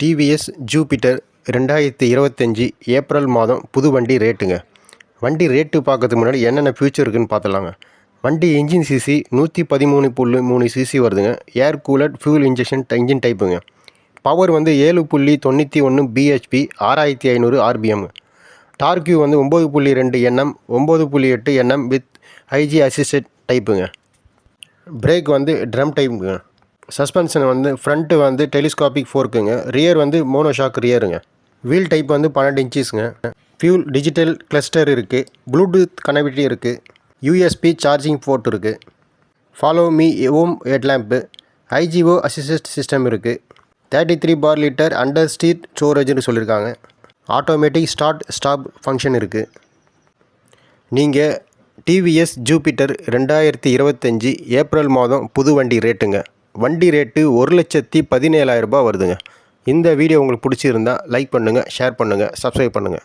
TVS Jupiter ரெண்டாயிரத்தி இருபத்தஞ்சி April மாதம் புது வண்டி ரேட்டுங்க. வண்டி ரேட்டு பார்க்கறதுக்கு முன்னாடி என்னென்ன ஃபியூச்சர் இருக்குன்னு பார்த்துலாங்க வண்டி இன்ஜின் சிசி நூற்றி பதிமூணு புள்ளி மூணு சிசி வருதுங்க. Air cooled fuel injection engine டைப்புங்க power வந்து ஏழு புள்ளி தொண்ணூற்றி ஒன்று பிஹெச்பி ஆறாயிரத்தி ஐநூறு ஆர்பிஎம் டார்க்யூ வந்து ஒம்பது புள்ளி ரெண்டு எண்ணம் ஒம்பது புள்ளி எட்டு எண்ணம் வித் ஐஜி அசிஸ்டட் டைப்புங்க பிரேக் வந்து ட்ரம் டைப்புங்க சஸ்பென்ஷன் வந்து ஃப்ரண்ட்டு வந்து டெலிஸ்காபிக் ஃபோர்க்குங்க ரியர் வந்து மோனோஷாக் ரியருங்க வீல் டைப் வந்து பன்னெண்டு இன்ச்சஸ்ங்க ஃபியூல் டிஜிட்டல் கிளஸ்டர் இருக்குது ப்ளூடூத் கனெக்டிவிட்டி இருக்குது யூஎஸ்பி சார்ஜிங் போர்ட் இருக்குது follow me home headlamp IGO assist system இருக்குது thirty three for litre under seat ஸ்டோரேஜ்னு சொல்லியிருக்காங்க ஆட்டோமேட்டிக் ஸ்டார்ட் ஸ்டாப் ஃபங்க்ஷன் இருக்குது நீங்கள் டிவிஎஸ் ஜூபிட்டர் ரெண்டாயிரத்தி இருபத்தஞ்சி ஏப்ரல் மாதம் புது வண்டி ரேட்டுங்க வண்டி ரேட்டு ஒரு லட்சத்தி பதினேழாயிரரூபா வருதுங்க. இந்த வீடியோ உங்களுக்கு பிடிச்சிருந்தா லைக் பண்ணுங்கள் ஷேர் பண்ணுங்கள் சப்ஸ்கிரைப் பண்ணுங்கள்